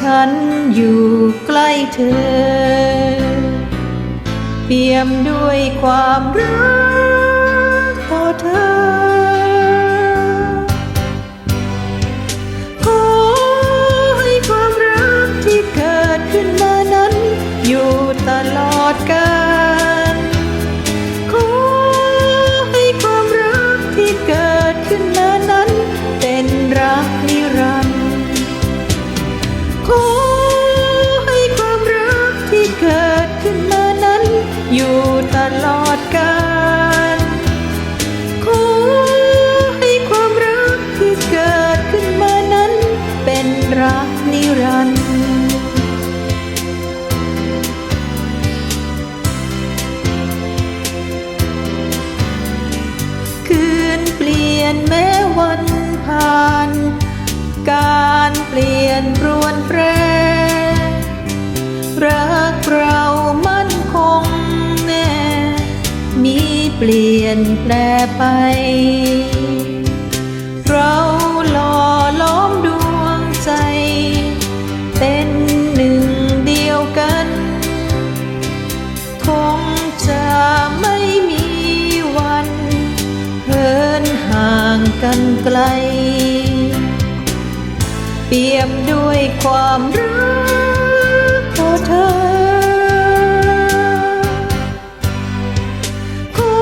ฉันอยู่ใกล้เธอ เปี่ยมด้วยความรัก วันผ่าน การเปลี่ยนรวนแปรรักเรามั่นคงแน่ มีเปลี่ยนแปลไป กันไกล เปี่ยมด้วยความรักต่อเธอ ขอ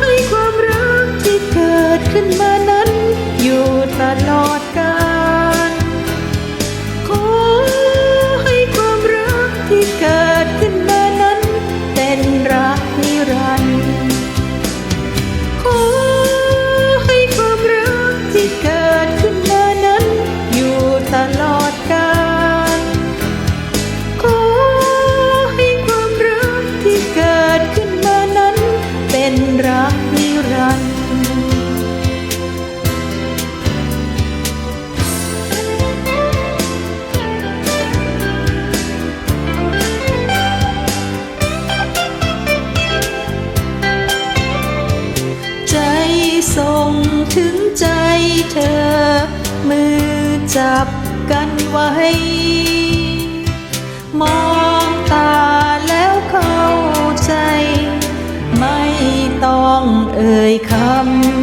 ให้ความรักที่เกิดขึ้นมานั้น อยู่ตลอดกาลขอให้ความรักที่เกิด ส่งถึงใจเธอ มือจับกันไว้ มองตาแล้วเข้าใจ ไม่ต้องเอ่ยคำ